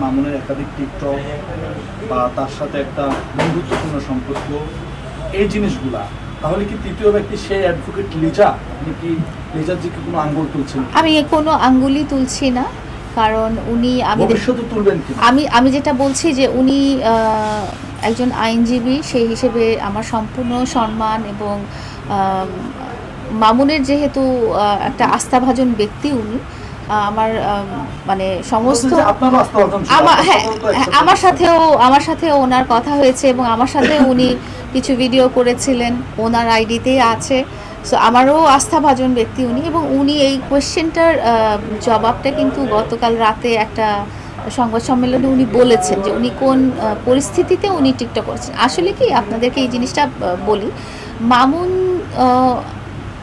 মামুনের একাধিক টিকটক বা তার সাথে একটা বন্ধুত্বপূর্ণ সম্পর্ক এই জিনিসগুলা তাহলে কি তৃতীয় ব্যক্তি সেই অ্যাডভোকেট লিজা? লিজার দিকে কোনো আঙ্গুল তুলছেন? আমি কোনো আঙ্গুলি তুলছি না কারণ উনি আমি আমি আমি যেটা বলছি যে উনি আহ, একজন আইনজীবী সেই হিসেবে আমার সম্পূর্ণ সম্মান এবং মামুনের যেহেতু একটা আস্থাভাজন ব্যক্তি উনি আমার মানে সমস্ত আমার হ্যাঁ হ্যাঁ, আমার সাথেও আমার সাথেও ওনার কথা হয়েছে এবং আমার সাথে উনি কিছু ভিডিও করেছিলেন ওনার আইডিতেই আছে। সো আমারও আস্থাভাজন ব্যক্তি উনি এবং উনি এই কোয়েশ্চেনটার জবাবটা কিন্তু গতকাল রাতে একটা সংবাদ সম্মেলনে উনি বলেছেন যে উনি কোন পরিস্থিতিতে উনি টিকটক করছেন। আসলে কি আপনাদেরকে এই জিনিসটা বলি। মামুন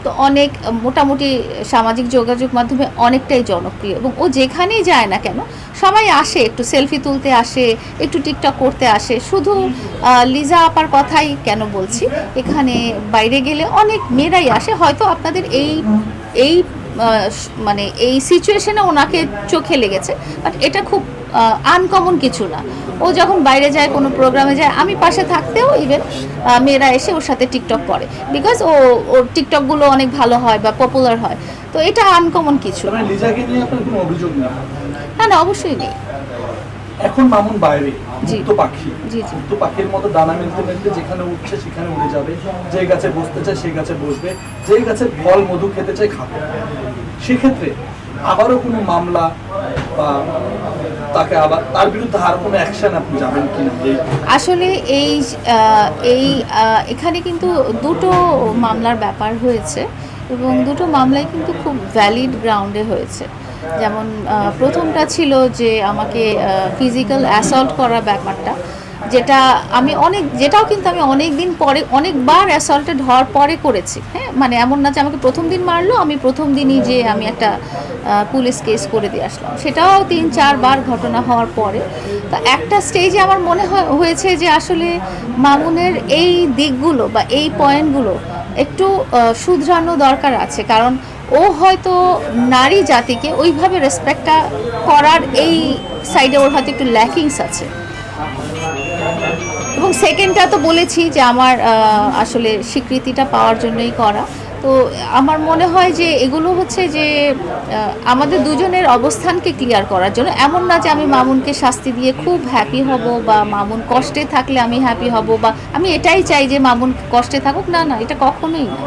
তো অনেক, মোটামুটি সামাজিক যোগাযোগ মাধ্যমে অনেকটাই জনপ্রিয় এবং ও যেখানেই যায় না কেন, সবাই আসে, একটু সেলফি তুলতে আসে, একটু টিকটক করতে আসে। শুধু লিজা আপার কথাই কেন বলছি, এখানে বাইরে গেলে অনেক মেয়েরাই আসে। হয়তো আপনাদের এই এই মানে এই সিচুয়েশনে ওনাকে চোখে লেগেছে। বাট এটা খুব আনকমন কিছু না। ও যখন বাইরে যায় কোনো প্রোগ্রামে যায় আমি পাশে থাকতেও ইভেন মেয়েরা এসে ওর সাথে টিকটক করে। বিকজ ও ওর টিকটকগুলো অনেক ভালো হয় বা পপুলার হয়। তো এটা আনকমন কিছু মানে না না অবশ্যই নেই। এখন মামুন বাইরে। মুক্ত পাখি। মুক্ত পাখির মতো দানা মেলতে মেলতে যেখানে উঠছে সেখানে উড়ে যাবে। যে গাছে বসতে চায় সেই গাছে বসবে। যে গাছে ফল মধু খেতে চায় খাবে। সেক্ষেত্রে আবারও কোনো মামলা বা তাকে আবার তার বিরুদ্ধে আর কোনো অ্যাকশন আপনি যাবেন আসলে এই এই এখানে কিন্তু দুটো মামলার ব্যাপার হয়েছে এবং দুটো মামলায় কিন্তু খুব ভ্যালিড গ্রাউন্ডে হয়েছে। যেমন প্রথমটা ছিল যে আমাকে ফিজিক্যাল অ্যাসল্ট করার ব্যাপারটা, যেটা আমি অনেক, যেটাও কিন্তু আমি অনেক দিন পরে, অনেকবার অ্যাসল্টেড হওয়ার পরে করেছি। হ্যাঁ মানে এমন না যে আমাকে প্রথম দিন মারলো, আমি প্রথম দিনই যে আমি একটা পুলিশ কেস করে দিয়ে আসলাম। সেটাও তিন, চারবার ঘটনা হওয়ার পরে। তো একটা স্টেজে আমার মনে হয়, হয়েছে যে আসলে মামুনের এই দিকগুলো বা এই পয়েন্টগুলো একটু শুধরানো দরকার আছে। কারণ ও হয়তো নারী জাতিকে ওইভাবে রেসপেক্টটা করার এই সাইডে ওর হয়তো একটু ল্যাকিংস আছে। এবং সেকেন্ডটা তো বলেছি যে আমার আসলে স্বীকৃতিটা পাওয়ার জন্যই করা। তো আমার মনে হয় যে এগুলো হচ্ছে যে আমাদের দুজনের অবস্থানকে ক্লিয়ার করার জন্য। এমন না যে আমি মামুনকে শাস্তি দিয়ে খুব হ্যাপি হব বা মামুন কষ্টে থাকলে আমি হ্যাপি হব বা আমি এটাই চাই যে মামুন কষ্টে থাকুক। না না, এটা কখনোই না।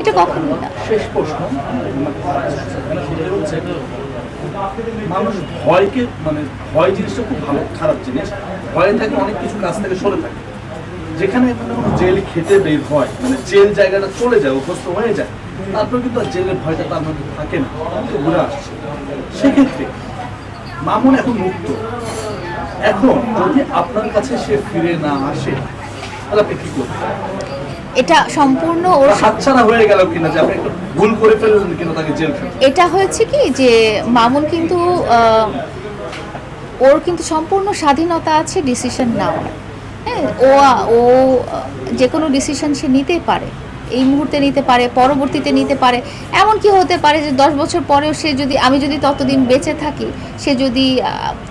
এটা কখনোই না। শেষ প্রশ্ন। মানে মানুষ ভয়কে মানে ভয় জিনিসটা খুব ভালো, খারাপ জিনিস। ভয়ে থাকে, অনেক কিছু কাজ থেকে সরে থাকে। যেখানে মানে জেল খেতে বের হয় মানে জেল জায়গাটা চলে যায় অভ্যস্ত হয়ে যায় তারপর কিন্তু আর জেলের ভয়টা তার মধ্যে থাকে না কিন্তু ঘুরে আসছে। সেক্ষেত্রে মামুন এখন মুক্ত। এখন যদি আপনার কাছে সে ফিরে না আসে তাহলে আপনি কি করবেন? এটা সম্পূর্ণ ওর হাতছাড়া হয়ে গেল কিনা যে আপনি একটু ভুল করে ফেললেন কিনা তাকে জেল এটা হয়েছে কি যে মামুন কিন্তু ওর কিন্তু সম্পূর্ণ স্বাধীনতা আছে ডিসিশন নেওয়ার। হ্যাঁ ও ও, যে কোনো ডিসিশন সে নিতেই পারে। এই মুহূর্তে নিতে পারে, পরবর্তীতে নিতে পারে। এমন কি হতে পারে যে দশ বছর পরেও সে যদি, আমি যদি ততদিন বেঁচে থাকি, সে যদি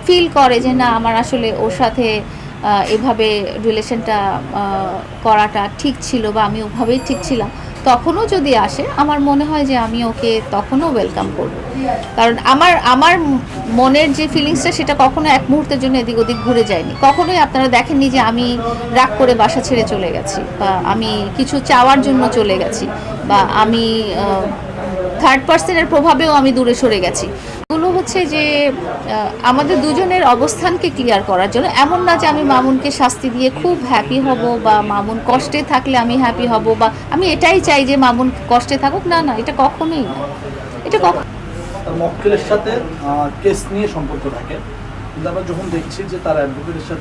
ফিল করে যে না, আমার আসলে ওর সাথে এভাবে রিলেশনটা করাটা ঠিক ছিল বা আমি ওভাবেই ঠিক ছিলাম তখনও যদি আসে, আমার মনে হয় যে আমি ওকে তখনও ওয়েলকাম করব। কারণ আমার আমার মনের যে ফিলিংসটা সেটা কখনো এক মুহূর্তের জন্য এদিক ওদিক ঘুরে যায়নি। কখনোই আপনারা দেখেননি যে আমি রাগ করে বাসা ছেড়ে চলে গেছি, বা আমি কিছু চাওয়ার জন্য চলে গেছি, বা আমি থার্ড পার্সনের প্রভাবেও আমি দূরে সরে গেছি। এগুলো হচ্ছে যে আমাদের দুজনের অবস্থানকে ক্লিয়ার করার জন্য। এমন না যে আমি মামুনকে শাস্তি দিয়ে খুব হ্যাপি হব বা মামুন কষ্টে থাকলে আমি হ্যাপি হব বা আমি এটাই চাই যে মামুন কষ্টে থাকুক। না না, এটা কখনোই না। এটা কখন মক্কেলের সাথে কেস নিয়ে সম্পর্ক থাকে। কিন্তু আমরা যখন দেখছি যে তার অ্যাডভোকেটের সাথে